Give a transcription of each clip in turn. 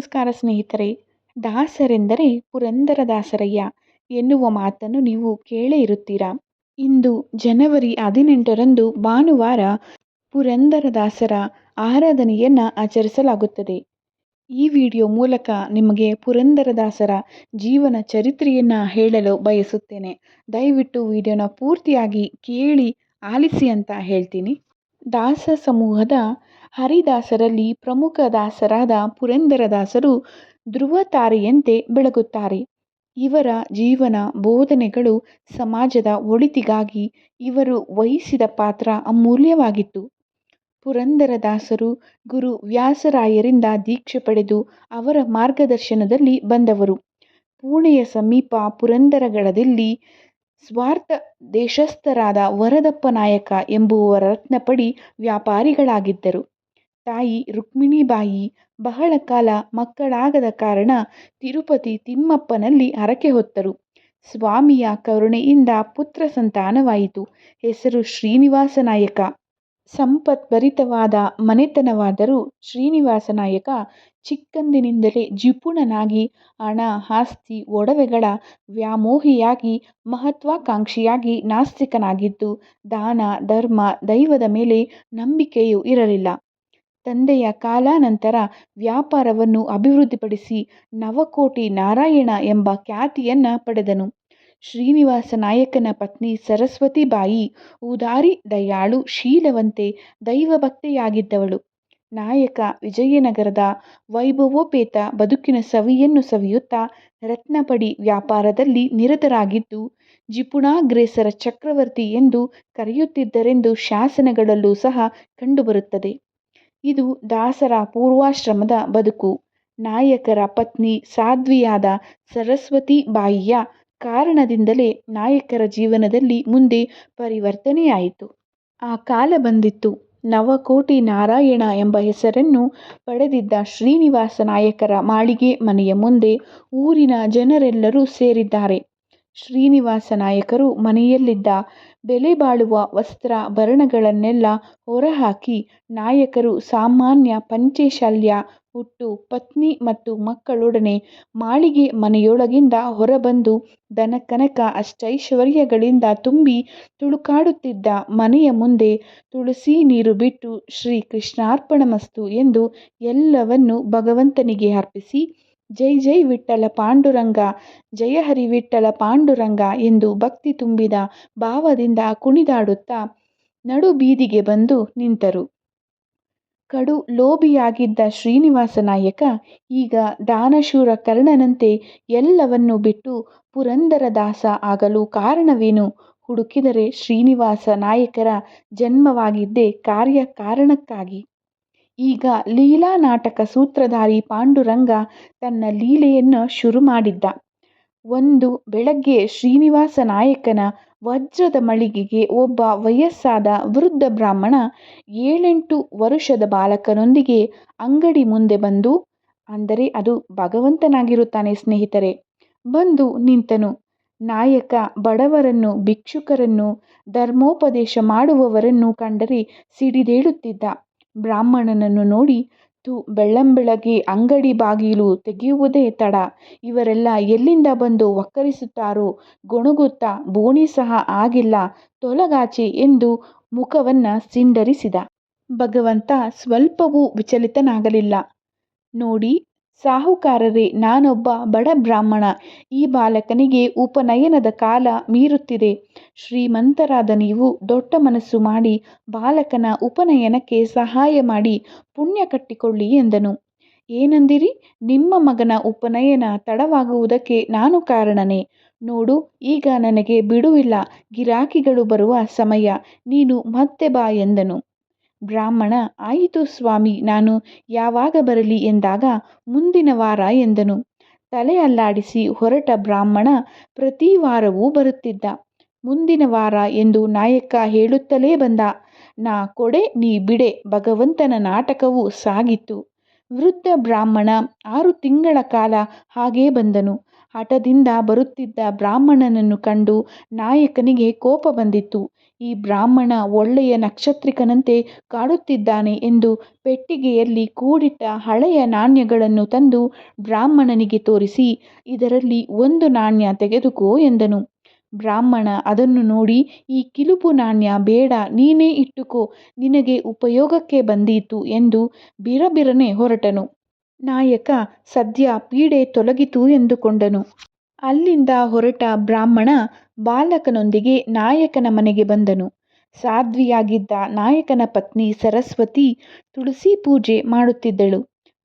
ನಮಸ್ಕಾರ ಸ್ನೇಹಿತರೆ. ದಾಸರೆಂದರೆ ಪುರಂದರದಾಸರಯ್ಯ ಎನ್ನುವ ಮಾತನ್ನು ನೀವು ಕೇಳೇ ಇರುತ್ತೀರಾ? ಇಂದು ಜನವರಿ ಹದಿನೆಂಟರಂದು ಭಾನುವಾರ ಪುರಂದರದಾಸರ ಆರಾಧನೆಯನ್ನು ಆಚರಿಸಲಾಗುತ್ತದೆ. ಈ ವಿಡಿಯೋ ಮೂಲಕ ನಿಮಗೆ ಪುರಂದರದಾಸರ ಜೀವನ ಚರಿತ್ರೆಯನ್ನು ಹೇಳಲು ಬಯಸುತ್ತೇನೆ. ದಯವಿಟ್ಟು ವಿಡಿಯೋನ ಪೂರ್ತಿಯಾಗಿ ಕೇಳಿ ಆಲಿಸಿ ಅಂತ ಹೇಳ್ತೀನಿ. ದಾಸ ಸಮೂಹದ ಹರಿದಾಸರಲ್ಲಿ ಪ್ರಮುಖ ದಾಸರಾದ ಪುರಂದರದಾಸರು ಧ್ರುವತಾರೆಯಂತೆ ಬೆಳಗುತ್ತಾರೆ. ಇವರ ಜೀವನ ಬೋಧನೆಗಳು ಸಮಾಜದ ಒಳಿತಿಗಾಗಿ ಇವರು ವಹಿಸಿದ ಪಾತ್ರ ಅಮೂಲ್ಯವಾಗಿತ್ತು. ಪುರಂದರದಾಸರು ಗುರು ವ್ಯಾಸರಾಯರಿಂದ ದೀಕ್ಷೆ ಪಡೆದು ಅವರ ಮಾರ್ಗದರ್ಶನದಲ್ಲಿ ಬಂದವರು. ಪುಣೆಯ ಸಮೀಪ ಪುರಂದರಗಡದಲ್ಲಿ ಸ್ವಾರ್ಥ ದೇಶಸ್ಥರಾದ ವರದಪ್ಪ ನಾಯಕ ಎಂಬುವರ ರತ್ನಪಡಿ ವ್ಯಾಪಾರಿಗಳಾಗಿದ್ದರು. ತಾಯಿ ರುಕ್ಮಿಣಿಬಾಯಿ ಬಹಳ ಕಾಲ ಮಕ್ಕಳಾಗದ ಕಾರಣ ತಿರುಪತಿ ತಿಮ್ಮಪ್ಪನಲ್ಲಿ ಹರಕೆ ಹೊತ್ತರು. ಸ್ವಾಮಿಯ ಕರುಣೆಯಿಂದ ಪುತ್ರ ಸಂತಾನವಾಯಿತು. ಹೆಸರು ಶ್ರೀನಿವಾಸ ನಾಯಕ. ಸಂಪತ್ಭರಿತವಾದ ಮನೆತನವಾದರೂ ಶ್ರೀನಿವಾಸ ನಾಯಕ ಚಿಕ್ಕಂದಿನಿಂದಲೇ ಜಿಪುಣನಾಗಿ ಹಣ, ಆಸ್ತಿ, ಒಡವೆಗಳ ವ್ಯಾಮೋಹಿಯಾಗಿ, ಮಹತ್ವಾಕಾಂಕ್ಷಿಯಾಗಿ ನಾಸ್ತಿಕನಾಗಿದ್ದು, ದಾನ, ಧರ್ಮ, ದೈವದ ಮೇಲೆ ನಂಬಿಕೆಯೂ ಇರಲಿಲ್ಲ. ತಂದೆಯ ಕಾಲಾನಂತರ ವ್ಯಾಪಾರವನ್ನು ಅಭಿವೃದ್ಧಿಪಡಿಸಿ ನವಕೋಟಿ ನಾರಾಯಣ ಎಂಬ ಖ್ಯಾತಿಯನ್ನು ಪಡೆದನು. ಶ್ರೀನಿವಾಸ ನಾಯಕನ ಪತ್ನಿ ಸರಸ್ವತಿಬಾಯಿ ಉದಾರಿ ದಯಾಳು ಶೀಲವಂತೆ ದೈವಭಕ್ತೆಯಾಗಿದ್ದವಳು ನಾಯಕ ವಿಜಯನಗರದ ವೈಭವೋಪೇತ ಬದುಕಿನ ಸವಿಯನ್ನು ಸವಿಯುತ್ತಾ ರತ್ನಪಡಿ ವ್ಯಾಪಾರದಲ್ಲಿ ನಿರತರಾಗಿದ್ದು, ಜಿಪುಣಾಗ್ರೇಸರ ಚಕ್ರವರ್ತಿ ಎಂದು ಕರೆಯುತ್ತಿದ್ದರೆಂದು ಶಾಸನಗಳಲ್ಲೂ ಸಹ ಕಂಡುಬರುತ್ತದೆ. ಇದು ದಾಸರ ಪೂರ್ವಾಶ್ರಮದ ಬದುಕು. ನಾಯಕರ ಪತ್ನಿ ಸಾಧ್ವಿಯಾದ ಸರಸ್ವತಿ ಬಾಯಿಯ ಕಾರಣದಿಂದಲೇ ನಾಯಕರ ಜೀವನದಲ್ಲಿ ಮುಂದೆ ಪರಿವರ್ತನೆಯಾಯಿತು. ಆ ಕಾಲ ಬಂದಿತ್ತು. ನವಕೋಟಿ ನಾರಾಯಣ ಎಂಬ ಹೆಸರನ್ನು ಪಡೆದಿದ್ದ ಶ್ರೀನಿವಾಸ ನಾಯಕರ ಮಾಳಿಗೆ ಮನೆಯ ಮುಂದೆ ಊರಿನ ಜನರೆಲ್ಲರೂ ಸೇರಿದ್ದಾರೆ. ಶ್ರೀನಿವಾಸ ನಾಯಕರು ಮನೆಯಲ್ಲಿದ್ದ ವಸ್ತ್ರ ವಸ್ತ್ರಾಭರಣಗಳನ್ನೆಲ್ಲ ಹೊರಹಾಕಿ ನಾಯಕರು ಸಾಮಾನ್ಯ ಪಂಚೆ ಹುಟ್ಟು, ಪತ್ನಿ ಮತ್ತು ಮಕ್ಕಳೊಡನೆ ಮಾಳಿಗೆ ಮನೆಯೊಳಗಿಂದ ಹೊರಬಂದು ದನಕನಕ ಅಷ್ಟೈಶ್ವರ್ಯಗಳಿಂದ ತುಂಬಿ ತುಳುಕಾಡುತ್ತಿದ್ದ ಮನೆಯ ಮುಂದೆ ತುಳಸಿ ನೀರು ಬಿಟ್ಟು ಶ್ರೀ ಕೃಷ್ಣಾರ್ಪಣಮಸ್ತು ಎಂದು ಎಲ್ಲವನ್ನು ಭಗವಂತನಿಗೆ ಅರ್ಪಿಸಿ ಜೈ ಜೈ ವಿಠ್ಠಲ ಪಾಂಡುರಂಗ, ಜಯ ಹರಿ ವಿಠ್ಠಲ ಪಾಂಡುರಂಗ ಎಂದು ಭಕ್ತಿ ತುಂಬಿದ ಭಾವದಿಂದ ಕುಣಿದಾಡುತ್ತಾ ನಡು ಬೀದಿಗೆ ಬಂದು ನಿಂತರು. ಕಡು ಲೋಭಿಯಾಗಿದ್ದ ಶ್ರೀನಿವಾಸ ನಾಯಕ ಈಗ ದಾನಶೂರ ಕರ್ಣನಂತೆ ಎಲ್ಲವನ್ನೂ ಬಿಟ್ಟು ಪುರಂದರದಾಸ ಆಗಲು ಕಾರಣವೇನು? ಹುಡುಕಿದರೆ ಶ್ರೀನಿವಾಸ ನಾಯಕರ ಜನ್ಮವಾಗಿದ್ದೇ ಕಾರ್ಯಕಾರಣಕ್ಕಾಗಿ ಈಗ ಲೀಲಾ ನಾಟಕ ಸೂತ್ರಧಾರಿ ಪಾಂಡುರಂಗ ತನ್ನ ಲೀಲೆಯನ್ನು ಶುರು ಮಾಡಿದ್ದ. ಒಂದು ಬೆಳಗ್ಗೆ ಶ್ರೀನಿವಾಸ ನಾಯಕನ ವಜ್ರದ ಮಳಿಗೆಗೆ ಒಬ್ಬ ವಯಸ್ಸಾದ ವೃದ್ಧ ಬ್ರಾಹ್ಮಣ ಏಳೆಂಟು ವರುಷದ ಬಾಲಕನೊಂದಿಗೆ ಅಂಗಡಿ ಮುಂದೆ ಬಂದು, ಅಂದರೆ ಅದು ಭಗವಂತನಾಗಿರುತ್ತಾನೆ ಸ್ನೇಹಿತರೆ, ಬಂದು ನಿಂತನು. ನಾಯಕ ಬಡವರನ್ನು, ಭಿಕ್ಷುಕರನ್ನು, ಧರ್ಮೋಪದೇಶ ಮಾಡುವವರನ್ನು ಕಂಡರೆ ಸಿಡಿದೇಳುತ್ತಿದ್ದ. ಬ್ರಾಹ್ಮಣನನ್ನು ನೋಡಿ, ತು ಬೆಳ್ಳಂಬೆಳಗ್ಗೆ ಅಂಗಡಿ ಬಾಗಿಲು ತೆಗೆಯುವುದೇ ತಡ. ಇವರೆಲ್ಲ ಎಲ್ಲಿಂದ ಬಂದು ಒಕ್ಕರಿಸುತ್ತಾರೋ ಗೊಣಗುತ್ತಾ ಬೋಣಿ ಸಹ ಆಗಿಲ್ಲ. ತೊಲಗಾಚೆ ಎಂದು ಮುಖವನ್ನು ಸಿಂಡರಿಸಿದ. ಭಗವಂತ ಸ್ವಲ್ಪವೂ ವಿಚಲಿತನಾಗಲಿಲ್ಲ. ನೋಡಿ ಸಾಹುಕಾರರೇ, ನಾನೊಬ್ಬ ಬಡ ಬ್ರಾಹ್ಮಣ. ಈ ಬಾಲಕನಿಗೆ ಉಪನಯನದ ಕಾಲ ಮೀರುತ್ತಿದೆ. ಶ್ರೀಮಂತರಾದ ನೀವು ದೊಡ್ಡ ಮನಸ್ಸು ಮಾಡಿ ಬಾಲಕನ ಉಪನಯನಕ್ಕೆ ಸಹಾಯ ಮಾಡಿ ಪುಣ್ಯ ಕಟ್ಟಿಕೊಳ್ಳಿ ಎಂದನು. ಏನಂದಿರಿ? ನಿಮ್ಮ ಮಗನ ಉಪನಯನ ತಡವಾಗುವುದಕ್ಕೆ ನಾನು ಕಾರಣನೇ. ನೋಡು, ಈಗ ನನಗೆ ಬಿಡುವಿಲ್ಲ. ಗಿರಾಕಿಗಳು ಬರುವ ಸಮಯ. ನೀನು ಮತ್ತೆ ಬಾ ಎಂದನು. ಬ್ರಾಹ್ಮಣ, ಆಯಿತು ಸ್ವಾಮಿ, ನಾನು ಯಾವಾಗ ಬರಲಿ ಎಂದಾಗ ಮುಂದಿನ ವಾರ ಎಂದನು. ತಲೆ ಅಲ್ಲಾಡಿಸಿ ಹೊರಟ ಬ್ರಾಹ್ಮಣ ಪ್ರತಿ ವಾರವೂ ಬರುತ್ತಿದ್ದ. ಮುಂದಿನ ವಾರ ಎಂದು ನಾಯಕ ಹೇಳುತ್ತಲೇ ಬಂದ. ನಾ ಕೊಡೆ, ನೀ ಬಿಡೆ, ಭಗವಂತನ ನಾಟಕವು ಸಾಗಿತ್ತು. ವೃದ್ಧ ಬ್ರಾಹ್ಮಣ ಆರು ತಿಂಗಳ ಕಾಲ ಹಾಗೇ ಬಂದನು. ಹಠದಿಂದ ಬರುತ್ತಿದ್ದ ಬ್ರಾಹ್ಮಣನನ್ನು ಕಂಡು ನಾಯಕನಿಗೆ ಕೋಪ ಬಂದಿತ್ತು ಈ ಬ್ರಾಹ್ಮಣ ಒಳ್ಳೆಯ ನಕ್ಷತ್ರಿಕನಂತೆ ಕಾಡುತ್ತಿದ್ದಾನೆ ಎಂದು ಪೆಟ್ಟಿಗೆಯಲ್ಲಿ ಕೂಡಿಟ್ಟ ಹಳೆಯ ನಾಣ್ಯಗಳನ್ನು ತಂದು ಬ್ರಾಹ್ಮಣನಿಗೆ ತೋರಿಸಿ, ಇದರಲ್ಲಿ ಒಂದು ನಾಣ್ಯ ತೆಗೆದುಕೋ ಎಂದನು. ಬ್ರಾಹ್ಮಣ ಅದನ್ನು ನೋಡಿ, ಈ ಕಿಲುಪು ನಾಣ್ಯ ಬೇಡ ನೀನೇ ಇಟ್ಟುಕೋ ನಿನಗೆ ಉಪಯೋಗಕ್ಕೆ ಬಂದೀತು ಎಂದು ಬಿರಬಿರನೆ ಹೊರಟನು. ನಾಯಕ ಸದ್ಯ ಪೀಡೆ ತೊಲಗಿತು ಎಂದುಕೊಂಡನು. ಅಲ್ಲಿಂದ ಹೊರಟ ಬ್ರಾಹ್ಮಣ ಬಾಲಕನೊಂದಿಗೆ ನಾಯಕನ ಮನೆಗೆ ಬಂದನು. ಸಾಧ್ವಿಯಾಗಿದ್ದ ನಾಯಕನ ಪತ್ನಿ ಸರಸ್ವತಿ ತುಳಸಿ ಪೂಜೆ ಮಾಡುತ್ತಿದ್ದಳು.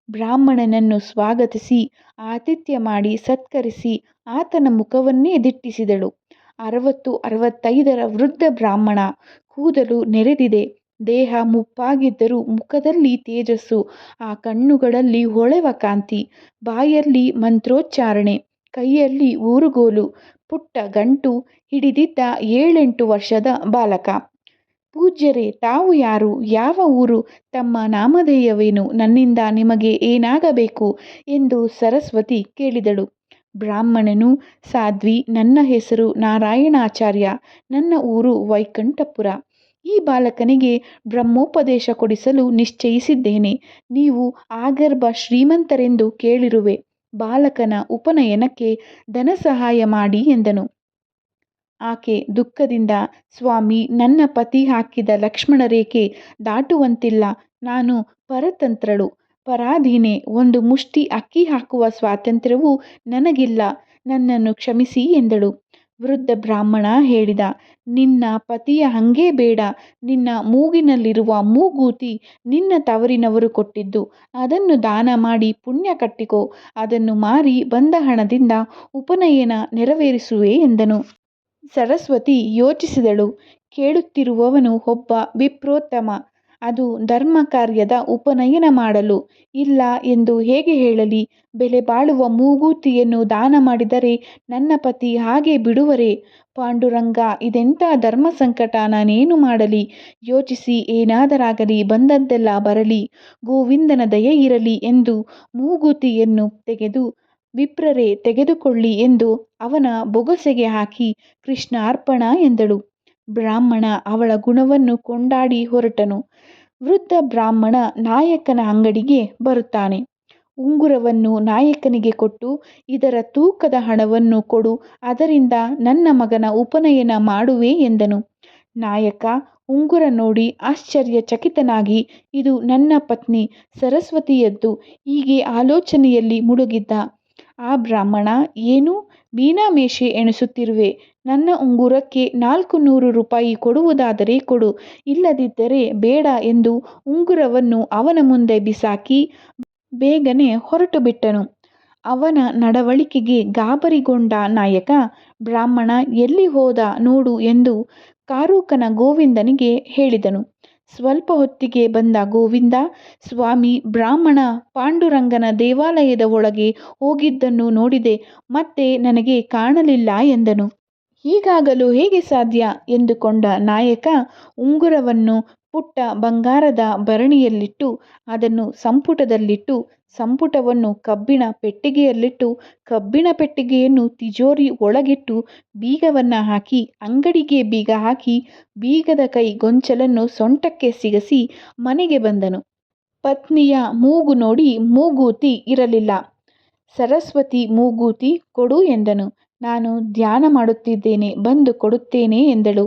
ಬ್ರಾಹ್ಮಣನನ್ನು ಸ್ವಾಗತಿಸಿ, ಆತಿಥ್ಯ ಮಾಡಿ ಸತ್ಕರಿಸಿ ಆತನ ಮುಖವನ್ನೇ ದಿಟ್ಟಿಸಿದಳು. ಅರವತ್ತು ಅರವತ್ತೈದರ ವೃದ್ಧ ಬ್ರಾಹ್ಮಣ. ಕೂದಲು ನೆರೆದಿದೆ. ದೇಹ ಮುಪ್ಪಾಗಿದ್ದರೂ ಮುಖದಲ್ಲಿ ತೇಜಸ್ಸು. ಆ ಕಣ್ಣುಗಳಲ್ಲಿ ಹೊಳೆವ ಕಾಂತಿ. ಬಾಯಲ್ಲಿ ಮಂತ್ರೋಚ್ಚಾರಣೆ. ಕೈಯಲ್ಲಿ ಊರುಗೋಲು. ಪುಟ್ಟ ಗಂಟು ಹಿಡಿದಿದ್ದ ಏಳೆಂಟು ವರ್ಷದ ಬಾಲಕ. ಪೂಜ್ಯರೇ, ತಾವು ಯಾರು? ಯಾವ ಊರು? ತಮ್ಮ ನಾಮಧೇಯವೇನು? ನನ್ನಿಂದ ನಿಮಗೆ ಏನಾಗಬೇಕು? ಎಂದು ಸರಸ್ವತಿ ಕೇಳಿದಳು. ಬ್ರಾಹ್ಮಣನು, ಸಾಧ್ವಿ, ನನ್ನ ಹೆಸರು ನಾರಾಯಣಾಚಾರ್ಯ. ನನ್ನ ಊರು ವೈಕುಂಠಪುರ. ಈ ಬಾಲಕನಿಗೆ ಬ್ರಹ್ಮೋಪದೇಶ ಕೊಡಿಸಲು ನಿಶ್ಚಯಿಸಿದ್ದೇನೆ. ನೀವು ಆಗರ್ಭ ಶ್ರೀಮಂತರೆಂದು ಕೇಳಿರುವೆ. ಬಾಲಕನ ಉಪನಯನಕ್ಕೆ ಧನ ಸಹಾಯ ಮಾಡಿ ಎಂದನು. ಆಕೆ ದುಃಖದಿಂದ ಸ್ವಾಮಿ ನನ್ನ ಪತಿ ಹಾಕಿದ ಲಕ್ಷ್ಮಣ ರೇಖೆ ದಾಟುವಂತಿಲ್ಲ. ನಾನು ಪರತಂತ್ರಳು, ಪರಾಧೀನೆ. ಒಂದು ಮುಷ್ಟಿ ಅಕ್ಕಿ ಹಾಕುವ ಸ್ವಾತಂತ್ರ್ಯವೂ ನನಗಿಲ್ಲ. ನನ್ನನ್ನು ಕ್ಷಮಿಸಿ ಎಂದಳು. ವೃದ್ಧ ಬ್ರಾಹ್ಮಣ ಹೇಳಿದ, ನಿನ್ನ ಪತಿಯ ಹಂಗೆ ಬೇಡ. ನಿನ್ನ ಮೂಗಿನಲ್ಲಿರುವ ಮೂಗೂತಿ ನಿನ್ನ ತವರಿನವರು ಕೊಟ್ಟಿದ್ದು. ಅದನ್ನು ದಾನ ಮಾಡಿ ಪುಣ್ಯ ಕಟ್ಟಿಕೋ. ಅದನ್ನು ಮಾರಿ ಬಂದ ಹಣದಿಂದ ಉಪನಯನ ನೆರವೇರಿಸುವೆ ಎಂದನು. ಸರಸ್ವತಿ ಯೋಚಿಸಿದಳು. ಕೇಳುತ್ತಿರುವವನು ಒಬ್ಬ ವಿಪ್ರೋತ್ತಮ. ಅದು ಧರ್ಮ ಕಾರ್ಯದ ಉಪನಯನ ಮಾಡಲು. ಇಲ್ಲ ಎಂದು ಹೇಗೆ ಹೇಳಲಿ? ಬೆಲೆ ಬಾಳುವ ಮೂಗೂತಿಯನ್ನು ದಾನ ಮಾಡಿದರೆ ನನ್ನ ಪತಿ ಹಾಗೆ ಬಿಡುವರೆ ಪಾಂಡುರಂಗ, ಇದೆಂಥ ಧರ್ಮ ಸಂಕಟ ನಾನೇನು ಮಾಡಲಿ? ಯೋಚಿಸಿ ಏನಾದರಾಗಲಿ, ಬಂದದ್ದೆಲ್ಲ ಬರಲಿ. ಗೋವಿಂದನ ದಯೆ ಇರಲಿ ಎಂದು ಮೂಗುತಿಯನ್ನು ತೆಗೆದು, ವಿಪ್ರರೇ ತೆಗೆದುಕೊಳ್ಳಿ ಎಂದು ಅವನ ಬೊಗಸೆಗೆ ಹಾಕಿ ಕೃಷ್ಣಾರ್ಪಣ ಎಂದಳು. ಬ್ರಾಹ್ಮಣ ಅವಳ ಗುಣವನ್ನು ಕೊಂಡಾಡಿ ಹೊರಟನು. ವೃದ್ಧ ಬ್ರಾಹ್ಮಣ ನಾಯಕನ ಅಂಗಡಿಗೆ ಬರುತ್ತಾನೆ. ಉಂಗುರವನ್ನು ನಾಯಕನಿಗೆ ಕೊಟ್ಟು, ಇದರ ತೂಕದ ಹಣವನ್ನು ಕೊಡು ಅದರಿಂದ ನನ್ನ ಮಗನ ಉಪನಯನ ಮಾಡುವೆ ಎಂದನು. ನಾಯಕ ಉಂಗುರ ನೋಡಿ ಆಶ್ಚರ್ಯಚಕಿತನಾಗಿ ಇದು ನನ್ನ ಪತ್ನಿ ಸರಸ್ವತಿಯದ್ದು ಹೀಗೆ ಆಲೋಚನೆಯಲ್ಲಿ ಮುಳುಗಿದ್ದ. ಆ ಬ್ರಾಹ್ಮಣ ಏನು? ಮೀನಮೇಷ ಎಣಿಸುತ್ತಿರುವೆ. ನನ್ನ ಉಂಗುರಕ್ಕೆ ನಾಲ್ಕು ನೂರು ರೂಪಾಯಿ ಕೊಡುವುದಾದರೆ ಕೊಡು. ಇಲ್ಲದಿದ್ದರೆ ಬೇಡ ಎಂದು ಉಂಗುರವನ್ನು ಅವನ ಮುಂದೆ ಬಿಸಾಕಿ ಬೇಗನೆ ಹೊರಟುಬಿಟ್ಟನು. ಅವನ ನಡವಳಿಕೆಗೆ ಗಾಬರಿಗೊಂಡ ನಾಯಕ, ಬ್ರಾಹ್ಮಣ ಎಲ್ಲಿ ಹೋದ ನೋಡು ಎಂದು ಕಾರೂಕನ ಗೋವಿಂದನಿಗೆ ಹೇಳಿದನು. ಸ್ವಲ್ಪ ಹೊತ್ತಿಗೆ ಬಂದ ಗೋವಿಂದ, ಸ್ವಾಮಿ ಬ್ರಾಹ್ಮಣ ಪಾಂಡುರಂಗನ ದೇವಾಲಯದ ಒಳಗೆ ಹೋಗಿದ್ದನ್ನು ನೋಡಿದೆ. ಮತ್ತೆ ನನಗೆ ಕಾಣಲಿಲ್ಲ ಎಂದನು. ಹೀಗಾಗಲು ಹೇಗೆ ಸಾಧ್ಯ? ಎಂದುಕೊಂಡ ನಾಯಕ ಉಂಗುರವನ್ನು ಪುಟ್ಟ ಬಂಗಾರದ ಭರಣಿಯಲ್ಲಿಟ್ಟು, ಅದನ್ನು ಸಂಪುಟದಲ್ಲಿಟ್ಟು, ಸಂಪುಟವನ್ನು ಕಬ್ಬಿಣ ಪೆಟ್ಟಿಗೆಯಲ್ಲಿಟ್ಟು, ಕಬ್ಬಿಣ ಪೆಟ್ಟಿಗೆಯನ್ನು ತಿಜೋರಿ ಒಳಗಿಟ್ಟು, ಬೀಗವನ್ನ ಹಾಕಿ, ಅಂಗಡಿಗೆ ಬೀಗ ಹಾಕಿ, ಬೀಗದ ಕೈ ಗೊಂಚಲನ್ನು ಸೊಂಟಕ್ಕೆ ಸಿಗಸಿ ಮನೆಗೆ ಬಂದನು. ಪತ್ನಿಯ ಮೂಗು ನೋಡಿ ಮೂಗೂತಿ ಇರಲಿಲ್ಲ. ಸರಸ್ವತಿ ಮೂಗೂತಿ ಕೊಡು ಎಂದನು. ನಾನು ಧ್ಯಾನ ಮಾಡುತ್ತಿದ್ದೇನೆ ಬಂದು ಕೊಡುತ್ತೇನೆ ಎಂದಳು.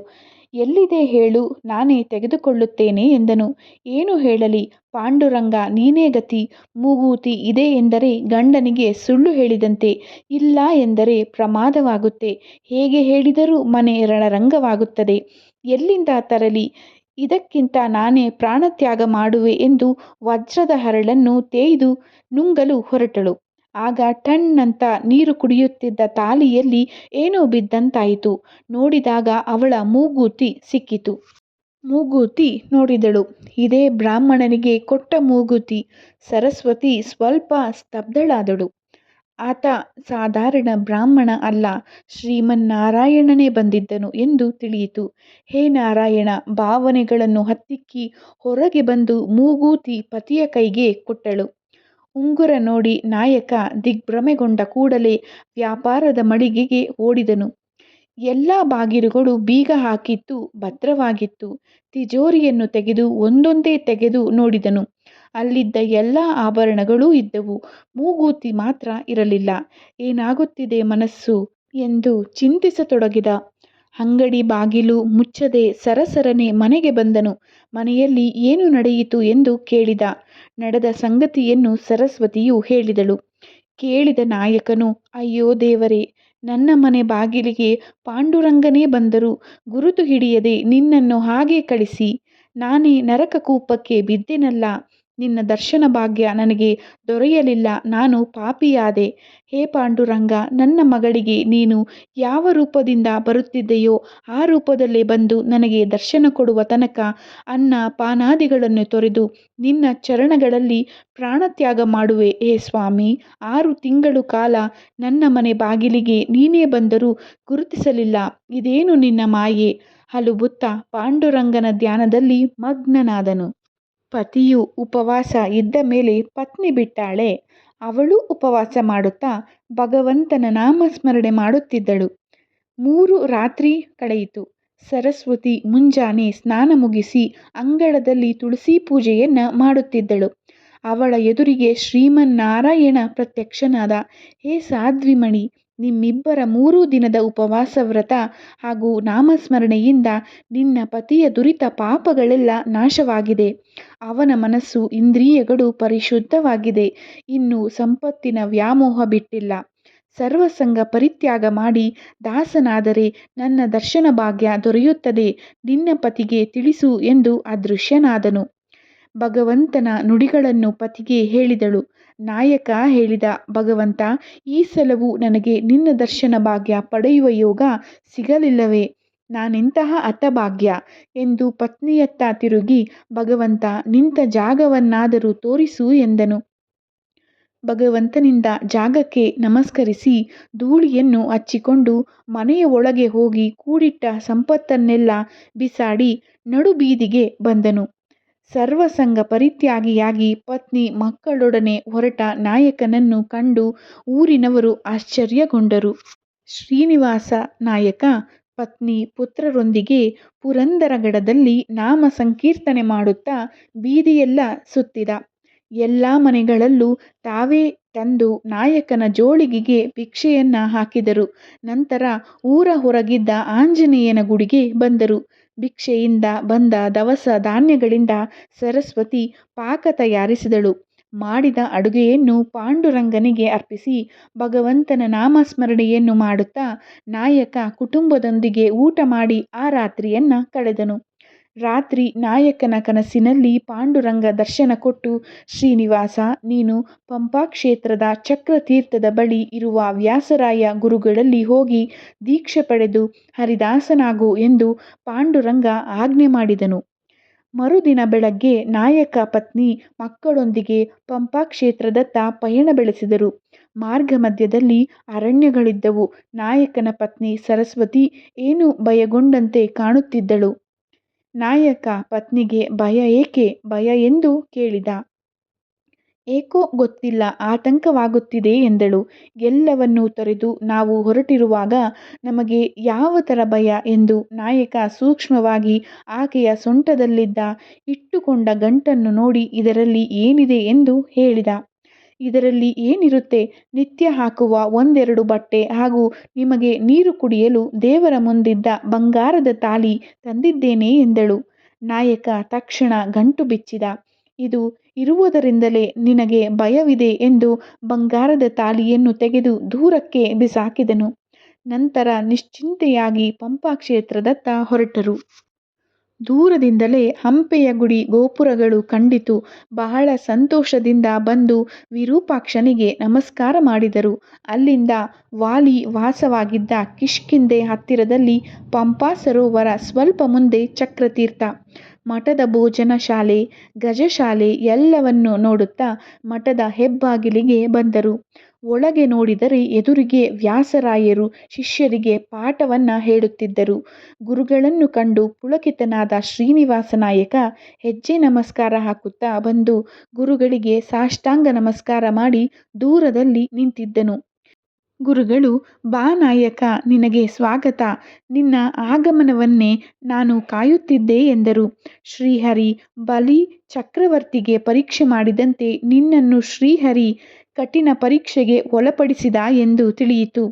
ಎಲ್ಲಿದೆ ಹೇಳು, ನಾನೇ ತೆಗೆದುಕೊಳ್ಳುತ್ತೇನೆ ಎಂದನು. ಏನು ಹೇಳಲಿ? ಪಾಂಡುರಂಗ, ನೀನೇ ಗತಿ. ಮೂಗೂತಿ ಇದೆ ಎಂದರೆ ಗಂಡನಿಗೆ ಸುಳ್ಳು ಹೇಳಿದಂತೆ. ಇಲ್ಲ ಎಂದರೆ ಪ್ರಮಾದವಾಗುತ್ತೆ. ಹೇಗೆ ಹೇಳಿದರೂ ಮನೆ ರಣರಂಗವಾಗುತ್ತದೆ. ಎಲ್ಲಿಂದ ತರಲಿ? ಇದಕ್ಕಿಂತ ನಾನೇ ಪ್ರಾಣತ್ಯಾಗ ಮಾಡುವೆ ಎಂದು ವಜ್ರದ ಹರಳನ್ನು ತೇಯ್ದು ನುಂಗಲು ಹೊರಟಳು. ಆಗ ಟಣ್ಣಂತ ನೀರು ಕುಡಿಯುತ್ತಿದ್ದ ತಾಲಿಯಲ್ಲಿ ಏನೋ ಬಿದ್ದಂತಾಯಿತು. ನೋಡಿದಾಗ ಅವಳ ಮೂಗೂತಿ ಸಿಕ್ಕಿತು. ಮೂಗೂತಿ ನೋಡಿದಳು. ಇದೇ ಬ್ರಾಹ್ಮಣನಿಗೆ ಕೊಟ್ಟ ಮೂಗುತಿ. ಸರಸ್ವತಿ ಸ್ವಲ್ಪ ಸ್ತಬ್ಧಳಾದಳು. ಆತ ಸಾಧಾರಣ ಬ್ರಾಹ್ಮಣ ಅಲ್ಲ, ಶ್ರೀಮನ್ನಾರಾಯಣನೇ ಬಂದಿದ್ದನು ಎಂದು ತಿಳಿಯಿತು. ಹೇ ನಾರಾಯಣ ಭಾವನೆಗಳನ್ನು ಹತ್ತಿಕ್ಕಿ ಹೊರಗೆ ಬಂದು ಮೂಗೂತಿ ಪತಿಯ ಕೈಗೆ ಕೊಟ್ಟಳು. ಉಂಗುರ ನೋಡಿ ನಾಯಕ ದಿಗ್ಭ್ರಮೆಗೊಂಡ ಕೂಡಲೇ ವ್ಯಾಪಾರದ ಮಳಿಗೆಗೆ ಓಡಿದನು. ಎಲ್ಲ ಬಾಗಿಲುಗಳು ಬೀಗ ಹಾಕಿತ್ತು, ಭದ್ರವಾಗಿತ್ತು. ತಿಜೋರಿಯನ್ನು ತೆಗೆದು ಒಂದೊಂದೇ ತೆಗೆದು ನೋಡಿದನು. ಅಲ್ಲಿದ್ದ ಎಲ್ಲ ಆಭರಣಗಳೂ ಇದ್ದವು. ಮೂಗೂತಿ ಮಾತ್ರ ಇರಲಿಲ್ಲ. ಏನಾಗುತ್ತಿದೆ ಮನಸ್ಸು ಎಂದು ಚಿಂತಿಸತೊಡಗಿದ. ಅಂಗಡಿ ಬಾಗಿಲು ಮುಚ್ಚದೆ ಸರಸರನೆ ಮನೆಗೆ ಬಂದನು. ಮನೆಯಲ್ಲಿ ಏನು ನಡೆಯಿತು ಎಂದು ಕೇಳಿದ. ನಡೆದ ಸಂಗತಿಯನ್ನು ಸರಸ್ವತಿಯು ಹೇಳಿದಳು. ಕೇಳಿದ ನಾಯಕನು ಅಯ್ಯೋ ದೇವರೇ, ನನ್ನ ಮನೆ ಬಾಗಿಲಿಗೆ ಪಾಂಡುರಂಗನೇ ಬಂದರು ಗುರುತು ಹಿಡಿಯದೆ ನಿನ್ನನ್ನು ಹಾಗೆ ಕಳಿಸಿ, ನಾನೇ ನರಕಕೂಪಕ್ಕೆ ಬಿದ್ದೆನಲ್ಲ. ನಿನ್ನ ದರ್ಶನ ಭಾಗ್ಯ ನನಗೆ ದೊರೆಯಲಿಲ್ಲ. ನಾನು ಪಾಪಿಯಾದೆ. ಹೇ ಪಾಂಡುರಂಗ, ನನ್ನ ಮಗಳಿಗೆ ನೀನು ಯಾವ ರೂಪದಿಂದ ಬರುತ್ತಿದ್ದೆಯೋ ಆ ರೂಪದಲ್ಲೇ ಬಂದು ನನಗೆ ದರ್ಶನ ಕೊಡುವ ತನಕ ಅನ್ನ ಪಾನಾದಿಗಳನ್ನು ತೊರೆದು ನಿನ್ನ ಚರಣಗಳಲ್ಲಿ ಪ್ರಾಣತ್ಯಾಗ ಮಾಡುವೆ ಹೇ ಸ್ವಾಮಿ. ಆರು ತಿಂಗಳು ಕಾಲ ನನ್ನ ಮನೆ ಬಾಗಿಲಿಗೆ ನೀನೇ ಬಂದರೂ ಗುರುತಿಸಲಿಲ್ಲ. ಇದೇನು ನಿನ್ನ ಮಾಯೆ. ಹಲುಬುತ್ತ ಪಾಂಡುರಂಗನ ಧ್ಯಾನದಲ್ಲಿ ಮಗ್ನನಾದನು. ಪತಿಯು ಉಪವಾಸ ಇದ್ದ ಮೇಲೆ ಪತ್ನಿ ಬಿಟ್ಟಾಳೆ. ಅವಳೂ ಉಪವಾಸ ಮಾಡುತ್ತಾ ಭಗವಂತನ ನಾಮಸ್ಮರಣೆ ಮಾಡುತ್ತಿದ್ದಳು. ಮೂರು ರಾತ್ರಿ ಕಳೆಯಿತು. ಸರಸ್ವತಿ ಮುಂಜಾನೆ ಸ್ನಾನ ಮುಗಿಸಿ ಅಂಗಳದಲ್ಲಿ ತುಳಸಿ ಪೂಜೆಯನ್ನ ಮಾಡುತ್ತಿದ್ದಳು. ಅವಳ ಎದುರಿಗೆ ಶ್ರೀಮನ್ನಾರಾಯಣ ಪ್ರತ್ಯಕ್ಷನಾದ. ಹೇ ಸಾಧ್ವಿಮಣಿ, ನಿಮ್ಮಿಬ್ಬರ ಮೂರು ದಿನದ ಉಪವಾಸ ವ್ರತ ಹಾಗೂ ನಾಮಸ್ಮರಣೆಯಿಂದ ನಿನ್ನ ಪತಿಯ ದುರಿತ ಪಾಪಗಳೆಲ್ಲ ನಾಶವಾಗಿದೆ. ಅವನ ಮನಸ್ಸು ಇಂದ್ರಿಯಗಳು ಪರಿಶುದ್ಧವಾಗಿದೆ. ಇನ್ನು ಸಂಪತ್ತಿನ ವ್ಯಾಮೋಹ ಬಿಟ್ಟಿಲ್ಲ. ಸರ್ವಸಂಗ ಪರಿತ್ಯಾಗ ಮಾಡಿ, ದಾಸನಾದರೆ ನನ್ನ ದರ್ಶನ ಭಾಗ್ಯ ದೊರೆಯುತ್ತದೆ. ನಿನ್ನ ಪತಿಗೆ ತಿಳಿಸು ಎಂದು ಅದೃಶ್ಯನಾದನು. ಭಗವಂತನ ನುಡಿಗಳನ್ನು ಪತಿಗೆ ಹೇಳಿದಳು. ನಾಯಕ ಹೇಳಿದ ಭಗವಂತ, ಈ ಸಲವು ನನಗೆ ನಿನ್ನ ದರ್ಶನ ಭಾಗ್ಯ ಪಡೆಯುವ ಯೋಗ ಸಿಗಲಿಲ್ಲವೇ. ನಾನೆಂತಹ ಅತಭಾಗ್ಯ ಎಂದು ಪತ್ನಿಯತ್ತ ತಿರುಗಿ ಭಗವಂತ ನಿಂತ ಜಾಗವನ್ನಾದರೂ ತೋರಿಸು ಎಂದನು. ಭಗವಂತನಿಂದ ಜಾಗಕ್ಕೆ ನಮಸ್ಕರಿಸಿ ಧೂಳಿಯನ್ನು ಹಚ್ಚಿಕೊಂಡು ಮನೆಯ ಒಳಗೆ ಹೋಗಿ ಕೂಡಿಟ್ಟ ಸಂಪತ್ತನ್ನೆಲ್ಲ ಬಿಸಾಡಿ ನಡುಬೀದಿಗೆ ಬಂದನು. ಸರ್ವಸಂಗ ಪರಿತ್ಯಾಗಿಯಾಗಿ ಪತ್ನಿ ಮಕ್ಕಳೊಡನೆ ಹೊರಟ ನಾಯಕನನ್ನು ಕಂಡು ಊರಿನವರು ಆಶ್ಚರ್ಯಗೊಂಡರು. ಶ್ರೀನಿವಾಸ ನಾಯಕ, ಪತ್ನಿ ಪುತ್ರರೊಂದಿಗೆ ಪುರಂದರಗಡದಲ್ಲಿ ನಾಮ ಸಂಕೀರ್ತನೆ ಮಾಡುತ್ತಾ ಬೀದಿಯೆಲ್ಲ ಸುತ್ತಿದ. ಎಲ್ಲ ಮನೆಗಳಲ್ಲೂ ತಾವೇ ತಂದು ನಾಯಕನ ಜೋಳಿಗೆಗೆ ಭಿಕ್ಷೆಯನ್ನ ಹಾಕಿದರು. ನಂತರ ಊರ ಹೊರಗಿದ್ದ ಆಂಜನೇಯನ ಗುಡಿಗೆ ಬಂದರು. ಭಿಕ್ಷೆಯಿಂದ ಬಂದ ದವಸ ಧಾನ್ಯಗಳಿಂದ ಸರಸ್ವತಿ ಪಾಕ ತಯಾರಿಸಿದಳು. ಮಾಡಿದ ಅಡುಗೆಯನ್ನು ಪಾಂಡುರಂಗನಿಗೆ ಅರ್ಪಿಸಿ ಭಗವಂತನ ನಾಮಸ್ಮರಣೆಯನ್ನು ಮಾಡುತ್ತಾ ನಾಯಕ ಕುಟುಂಬದೊಂದಿಗೆ ಊಟ ಮಾಡಿ ಆ ರಾತ್ರಿಯನ್ನು ಕಳೆದನು. ರಾತ್ರಿ ನಾಯಕನ ಕನಸಿನಲ್ಲಿ ಪಾಂಡುರಂಗ ದರ್ಶನ ಕೊಟ್ಟು ಶ್ರೀನಿವಾಸ, ನೀನು ಪಂಪಾಕ್ಷೇತ್ರದ ಚಕ್ರತೀರ್ಥದ ಬಳಿ ಇರುವ ವ್ಯಾಸರಾಯ ಗುರುಗಳಲ್ಲಿ ಹೋಗಿ ದೀಕ್ಷೆ ಪಡೆದು ಹರಿದಾಸನಾಗು ಎಂದು ಪಾಂಡುರಂಗ ಆಜ್ಞೆ ಮಾಡಿದನು. ಮರುದಿನ ಬೆಳಗ್ಗೆ ನಾಯಕ ಪತ್ನಿ ಮಕ್ಕಳೊಂದಿಗೆ ಪಂಪಾಕ್ಷೇತ್ರದತ್ತ ಪಯಣ ಬೆಳೆಸಿದರು. ಮಾರ್ಗ ಮಧ್ಯದಲ್ಲಿ ಅರಣ್ಯಗಳಿದ್ದವು. ನಾಯಕನ ಪತ್ನಿ ಸರಸ್ವತಿ ಏನು ಭಯಗೊಂಡಂತೆ ಕಾಣುತ್ತಿದ್ದಳು. ನಾಯಕ ಪತ್ನಿಗೆ ಭಯ ಏಕೆ, ಭಯ ಎಂದು ಕೇಳಿದ. ಏಕೋ ಗೊತ್ತಿಲ್ಲ ಆತಂಕವಾಗುತ್ತಿದೆ ಎಂದಳು. ಎಲ್ಲವನ್ನೂ ತೊರೆದು ನಾವು ಹೊರಟಿರುವಾಗ ನಮಗೆ ಯಾವ ಥರ ಭಯ ಎಂದು ನಾಯಕ ಸೂಕ್ಷ್ಮವಾಗಿ ಆಕೆಯ ಸೊಂಟದಲ್ಲಿದ್ದ ಇಟ್ಟುಕೊಂಡ ಗಂಟನ್ನು ನೋಡಿ ಇದರಲ್ಲಿ ಏನಿದೆ ಎಂದು ಹೇಳಿದ. ಇದರಲ್ಲಿ ಏನಿರುತ್ತೆ, ನಿತ್ಯ ಹಾಕುವ ಒಂದೆರಡು ಬಟ್ಟೆ ಹಾಗೂ ನಿಮಗೆ ನೀರು ಕುಡಿಯಲು ದೇವರ ಮುಂದಿದ್ದ ಬಂಗಾರದ ತಾಲಿ ತಂದಿದ್ದೇನೆ ಎಂದಳು. ನಾಯಕ ತಕ್ಷಣ ಗಂಟು ಬಿಚ್ಚಿದ. ಇದು ಇರುವುದರಿಂದಲೇ ನಿನಗೆ ಭಯವಿದೆ ಎಂದು ಬಂಗಾರದ ತಾಲಿಯನ್ನು ತೆಗೆದು ದೂರಕ್ಕೆ ಬಿಸಾಕಿದನು. ನಂತರ ನಿಶ್ಚಿಂತೆಯಾಗಿ ಪಂಪಾ ಕ್ಷೇತ್ರದತ್ತ ಹೊರಟರು. ದೂರದಿಂದಲೇ ಹಂಪೆಯ ಗುಡಿ ಗೋಪುರಗಳು ಕಂಡಿತು. ಬಹಳ ಸಂತೋಷದಿಂದ ಬಂದು ವಿರೂಪಾಕ್ಷನಿಗೆ ನಮಸ್ಕಾರ ಮಾಡಿದರು. ಅಲ್ಲಿಂದ ವಾಲಿ ವಾಸವಾಗಿದ್ದ ಕಿಷ್ಕಿಂಧೆ ಹತ್ತಿರದಲ್ಲಿ ಪಂಪಾ ಸರೋವರ, ಸ್ವಲ್ಪ ಮುಂದೆ ಚಕ್ರತೀರ್ಥ, ಮಠದ ಭೋಜನ ಶಾಲೆ, ಗಜಶಾಲೆ ಎಲ್ಲವನ್ನು ನೋಡುತ್ತಾ ಮಠದ ಹೆಬ್ಬಾಗಿಲಿಗೆ ಬಂದರು. ಒಳಗೆ ನೋಡಿದರೆ ಎದುರಿಗೆ ವ್ಯಾಸರಾಯರು ಶಿಷ್ಯರಿಗೆ ಪಾಠವನ್ನ ಹೇಳುತ್ತಿದ್ದರು. ಗುರುಗಳನ್ನು ಕಂಡು ಪುಳಕಿತನಾದ ಶ್ರೀನಿವಾಸ ನಾಯಕ ಹೆಜ್ಜೆ ನಮಸ್ಕಾರ ಹಾಕುತ್ತಾ ಬಂದು ಗುರುಗಳಿಗೆ ಸಾಷ್ಟಾಂಗ ನಮಸ್ಕಾರ ಮಾಡಿ ದೂರದಲ್ಲಿ ನಿಂತಿದ್ದನು. ಗುರುಗಳು ಬಾ ನಾಯಕ ನಿನಗೆ ಸ್ವಾಗತ, ನಿನ್ನ ಆಗಮನವನ್ನೇ ನಾನು ಕಾಯುತ್ತಿದ್ದೆ ಎಂದರು. ಶ್ರೀಹರಿ ಬಲಿ ಚಕ್ರವರ್ತಿಗೆ ಪರೀಕ್ಷೆ ಮಾಡಿದಂತೆ ನಿನ್ನನ್ನು ಶ್ರೀಹರಿ ಕಠಿಣ ಪರೀಕ್ಷೆಗೆ ಒಳಪಡಿಸಿದ ಎಂದು ತಿಳಿಯಿತು.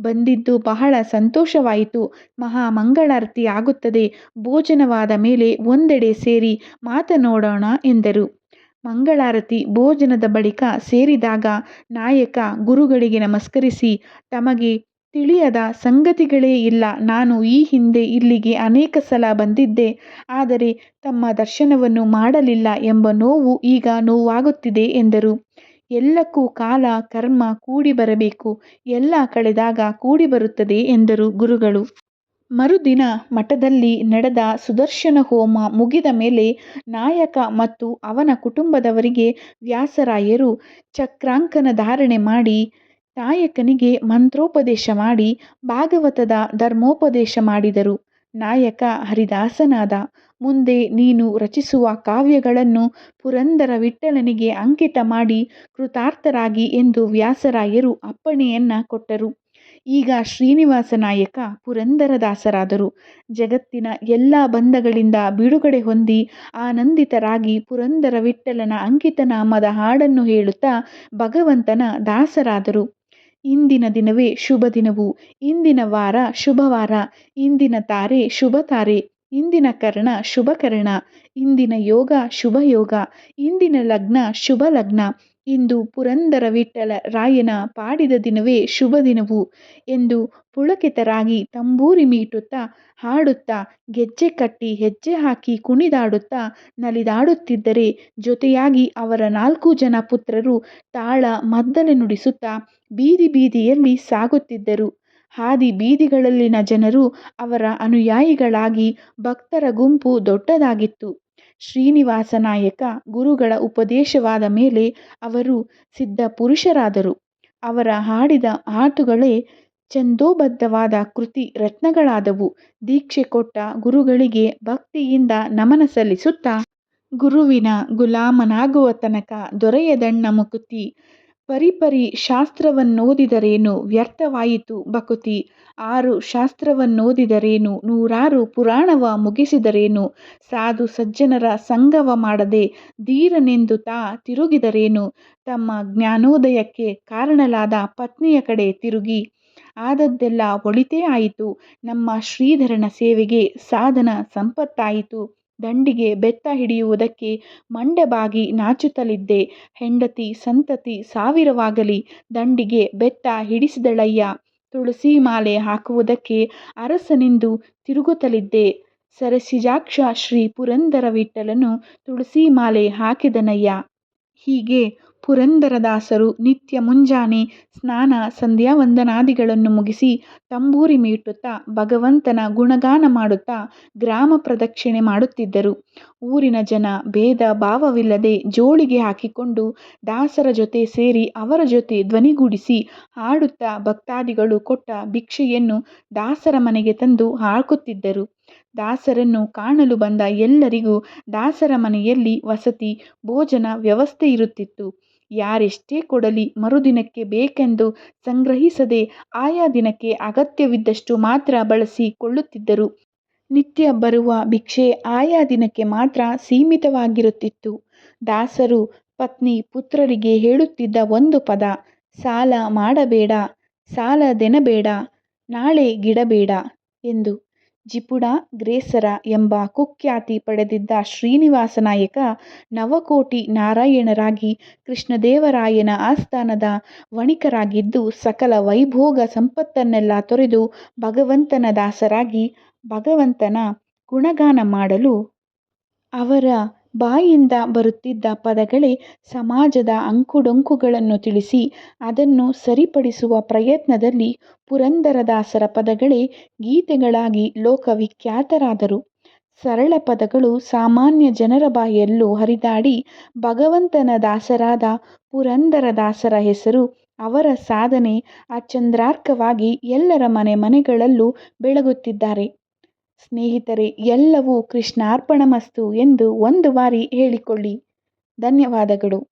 ಬಂದಿದ್ದು ಬಹಳ ಸಂತೋಷವಾಯಿತು. ಮಹಾ ಮಂಗಳಾರತಿ ಆಗುತ್ತದೆ. ಭೋಜನವಾದ ಮೇಲೆ ಒಂದೆಡೆ ಸೇರಿ ಮಾತನಾಡೋಣ ಎಂದರು. ಮಂಗಳಾರತಿ ಭೋಜನದ ಬಳಿಕ ಸೇರಿದಾಗ ನಾಯಕ ಗುರುಗಳಿಗೆ ನಮಸ್ಕರಿಸಿ, ತಮಗೆ ತಿಳಿಯದ ಸಂಗತಿಗಳೇ ಇಲ್ಲ. ನಾನು ಈ ಹಿಂದೆ ಇಲ್ಲಿಗೆ ಅನೇಕ ಸಲ ಬಂದಿದ್ದೆ. ಆದರೆ ತಮ್ಮ ದರ್ಶನವನ್ನು ಮಾಡಲಿಲ್ಲ ಎಂಬ ನೋವು ಈಗ ನೋವಾಗುತ್ತಿದೆ ಎಂದರು. ಎಲ್ಲಕ್ಕೂ ಕಾಲ, ಕರ್ಮ ಕೂಡಿ ಬರಬೇಕು. ಎಲ್ಲ ಕಳೆದಾಗ ಕೂಡಿ ಬರುತ್ತದೆ ಎಂದರು ಗುರುಗಳು. ಮರುದಿನ ಮಠದಲ್ಲಿ ನಡೆದ ಸುದರ್ಶನ ಹೋಮ ಮುಗಿದ ಮೇಲೆ ನಾಯಕ ಮತ್ತು ಅವನ ಕುಟುಂಬದವರಿಗೆ ವ್ಯಾಸರಾಯರು ಚಕ್ರಾಂಕನ ಧಾರಣೆ ಮಾಡಿ, ನಾಯಕನಿಗೆ ಮಂತ್ರೋಪದೇಶ ಮಾಡಿ, ಭಾಗವತದ ಧರ್ಮೋಪದೇಶ ಮಾಡಿದರು. ನಾಯಕ ಹರಿದಾಸನಾದ. ಮುಂದೆ ನೀನು ರಚಿಸುವ ಕಾವ್ಯಗಳನ್ನು ಪುರಂದರ ವಿಠ್ಠಲನಿಗೆ ಅಂಕಿತ ಮಾಡಿ ಕೃತಾರ್ಥರಾಗಿ ಎಂದು ವ್ಯಾಸರಾಯರು ಅಪ್ಪಣೆಯನ್ನ ಕೊಟ್ಟರು. ಈಗ ಶ್ರೀನಿವಾಸ ನಾಯಕ ಪುರಂದರದಾಸರಾದರು. ಜಗತ್ತಿನ ಎಲ್ಲ ಬಂಧಗಳಿಂದ ಬಿಡುಗಡೆ ಹೊಂದಿ ಆನಂದಿತರಾಗಿ ಪುರಂದರ ವಿಠ್ಠಲನ ಅಂಕಿತನಾಮದ ಹಾಡನ್ನು ಹೇಳುತ್ತಾ ಭಗವಂತನ ದಾಸರಾದರು. ಇಂದಿನ ದಿನವೇ ಶುಭ ದಿನವು. ಇಂದಿನ ವಾರ ಶುಭವಾರ. ಇಂದಿನ ತಾರೆ ಶುಭತಾರೆ. ಇಂದಿನ ಕರ್ಣ ಶುಭಕರ್ಣ. ಇಂದಿನ ಯೋಗ ಶುಭಯೋಗ. ಇಂದಿನ ಲಗ್ನ ಶುಭ ಲಗ್ನ, ಇಂದು ಪುರಂದರ ವಿಠಲ ರಾಯನ ಪಾಡಿದ ದಿನವೇ ಶುಭ ದಿನವು ಎಂದು ಪುಳಕಿತರಾಗಿ ತಂಬೂರಿ ಮೀಟುತ್ತಾ, ಹಾಡುತ್ತಾ, ಗೆಜ್ಜೆ ಕಟ್ಟಿ, ಹೆಜ್ಜೆ ಹಾಕಿ ಕುಣಿದಾಡುತ್ತಾ, ನಲಿದಾಡುತ್ತಿದ್ದರೆ ಜೊತೆಯಾಗಿ ಅವರ ನಾಲ್ಕು ಜನ ಪುತ್ರರು ತಾಳ ಮದ್ದಲೆ ನುಡಿಸುತ್ತಾ, ಬೀದಿ ಬೀದಿಯಲ್ಲಿ ಸಾಗುತ್ತಿದ್ದರು. ಹಾದಿ ಬೀದಿಗಳಲ್ಲಿನ ಜನರು ಅವರ ಅನುಯಾಯಿಗಳಾಗಿ ಭಕ್ತರ ಗುಂಪು ದೊಡ್ಡದಾಗಿತ್ತು. ಶ್ರೀನಿವಾಸ ನಾಯಕ ಗುರುಗಳ ಉಪದೇಶವಾದ ಮೇಲೆ ಅವರು ಸಿದ್ಧ ಪುರುಷರಾದರು ಅವರ ಹಾಡಿದ ಆಟುಗಳೇ ಚಂದೋಬದ್ಧವಾದ ಕೃತಿ ರತ್ನಗಳಾದವು. ದೀಕ್ಷೆ ಕೊಟ್ಟ ಗುರುಗಳಿಗೆ ಭಕ್ತಿಯಿಂದ ನಮನ ಸಲ್ಲಿಸುತ್ತಾ, ಗುರುವಿನ ಗುಲಾಮನಾಗುವ ತನಕ ದೊರೆಯದಣ್ಣ ಮುಕುತಿ. ಪರಿಪರಿ ಶಾಸ್ತ್ರವನ್ನೋದಿದರೇನು ವ್ಯರ್ಥವಾಯಿತು ಭಕುತಿ. ಆರು ಶಾಸ್ತ್ರವನ್ನೋದಿದರೇನು ನೂರಾರು ಪುರಾಣವ ಮುಗಿಸಿದರೇನು ಸಾಧು ಸಜ್ಜನರ ಸಂಗವ ಮಾಡದೆ ಧೀರನೆಂದು ತಾ ತಿರುಗಿದರೇನು ತಮ್ಮ ಜ್ಞಾನೋದಯಕ್ಕೆ ಕಾರಣಲಾದ ಪತ್ನಿಯ ಕಡೆ ತಿರುಗಿ. ಆದದ್ದೆಲ್ಲ ಒಳಿತೇ ಆಯಿತು. ನಮ್ಮ ಶ್ರೀಧರನ ಸೇವೆಗೆ ಸಾಧನ ಸಂಪತ್ತಾಯಿತು. ದಂಡಿಗೆ ಬೆತ್ತ ಹಿಡಿಯುವುದಕ್ಕೆ ಮಂಡೆ ಬಾಗಿ ನಾಚುತ್ತಲಿದ್ದೆ. ಹೆಂಡತಿ ಸಂತತಿ ಸಾವಿರವಾಗಲಿ ದಂಡಿಗೆ ಬೆತ್ತ ಹಿಡಿಸಿದಳಯ್ಯ. ತುಳಸಿ ಮಾಲೆ ಹಾಕುವುದಕ್ಕೆ ಅರಸನೆಂದು ತಿರುಗುತ್ತಲಿದ್ದೆ. ಸರಸಿಜಾಕ್ಷ ಶ್ರೀ ಪುರಂದರ ವಿಠ್ಠಲನು ತುಳಸಿ ಮಾಲೆ ಹಾಕಿದನಯ್ಯ. ಹೀಗೆ ಪುರಂದರದಾಸರು ನಿತ್ಯ ಮುಂಜಾನೆ ಸ್ನಾನ ಸಂಧ್ಯಾವಂದನಾದಿಗಳನ್ನು ಮುಗಿಸಿ ತಂಬೂರಿ ಮೀಟುತ್ತಾ ಭಗವಂತನ ಗುಣಗಾನ ಮಾಡುತ್ತಾ ಗ್ರಾಮ ಪ್ರದಕ್ಷಿಣೆ ಮಾಡುತ್ತಿದ್ದರು. ಊರಿನ ಜನ ಭೇದ ಭಾವವಿಲ್ಲದೆ ಜೋಳಿಗೆ ಹಾಕಿಕೊಂಡು ದಾಸರ ಜೊತೆ ಸೇರಿ ಅವರ ಜೊತೆ ಧ್ವನಿಗೂಡಿಸಿ ಹಾಡುತ್ತಾ ಭಕ್ತಾದಿಗಳು ಕೊಟ್ಟ ಭಿಕ್ಷೆಯನ್ನು ದಾಸರ ಮನೆಗೆ ತಂದು ಹಾಕುತ್ತಿದ್ದರು. ದಾಸರನ್ನು ಕಾಣಲು ಬಂದ ಎಲ್ಲರಿಗೂ ದಾಸರ ಮನೆಯಲ್ಲಿ ವಸತಿ, ಭೋಜನ ವ್ಯವಸ್ಥೆ ಇರುತ್ತಿತ್ತು. ಯಾರೆಷ್ಟೇ ಕೊಡಲಿ ಮರುದಿನಕ್ಕೆ ಬೇಕೆಂದು ಸಂಗ್ರಹಿಸದೆ ಆಯಾ ದಿನಕ್ಕೆ ಅಗತ್ಯವಿದ್ದಷ್ಟು ಮಾತ್ರ ಬಳಸಿ ಕೊಳ್ಳುತ್ತಿದ್ದರು. ನಿತ್ಯ ಬರುವ ಭಿಕ್ಷೆ ಆಯಾ ದಿನಕ್ಕೆ ಮಾತ್ರ ಸೀಮಿತವಾಗಿರುತ್ತಿತ್ತು. ದಾಸರು ಪತ್ನಿ ಪುತ್ರರಿಗೆ ಹೇಳುತ್ತಿದ್ದ ಒಂದು ಪದ ಸಾಲ ಮಾಡಬೇಡ, ಸಾಲ ದೆನಬೇಡ ನಾಳೆ ಗಿಡಬೇಡ ಎಂದು. ಜಿಪುಣಾಗ್ರೇಸರ ಎಂಬ ಕುಖ್ಯಾತಿ ಪಡೆದಿದ್ದ ಶ್ರೀನಿವಾಸ ನಾಯಕ ನವಕೋಟಿ ನಾರಾಯಣರಾಗಿ ಕೃಷ್ಣದೇವರಾಯನ ಆಸ್ಥಾನದ ವಣಿಕರಾಗಿದ್ದು ಸಕಲ ವೈಭೋಗ ಸಂಪತ್ತನ್ನೆಲ್ಲ ತೊರೆದು ಭಗವಂತನ ದಾಸರಾಗಿ ಭಗವಂತನ ಗುಣಗಾನ ಮಾಡಲು ಅವರ ಬಾಯಿಂದ ಬರುತ್ತಿದ್ದ ಪದಗಳೇ ಸಮಾಜದ ಅಂಕುಡೊಂಕುಗಳನ್ನು ತಿಳಿಸಿ, ಅದನ್ನು ಸರಿಪಡಿಸುವ ಪ್ರಯತ್ನದಲ್ಲಿ ಪುರಂದರದಾಸರ ಪದಗಳೇ ಗೀತೆಗಳಾಗಿ ಲೋಕವಿಖ್ಯಾತರಾದರು. ಸರಳ ಪದಗಳು ಸಾಮಾನ್ಯ ಜನರ ಬಾಯಲ್ಲೂ ಹರಿದಾಡಿ, ಭಗವಂತನ ದಾಸರಾದ ಪುರಂದರದಾಸರ ಹೆಸರು, ಅವರ ಸಾಧನೆ ಅಚಂದ್ರಾರ್ಕವಾಗಿ ಎಲ್ಲರ ಮನೆ ಮನೆಗಳಲ್ಲೂ ಬೆಳಗುತ್ತಿದ್ದಾರೆ ಸ್ನೇಹಿತರೆ ಎಲ್ಲವೂ ಕೃಷ್ಣಾರ್ಪಣಮಸ್ತು ಎಂದು ಒಂದು ಬಾರಿ ಹೇಳಿಕೊಳ್ಳಿ. ಧನ್ಯವಾದಗಳು.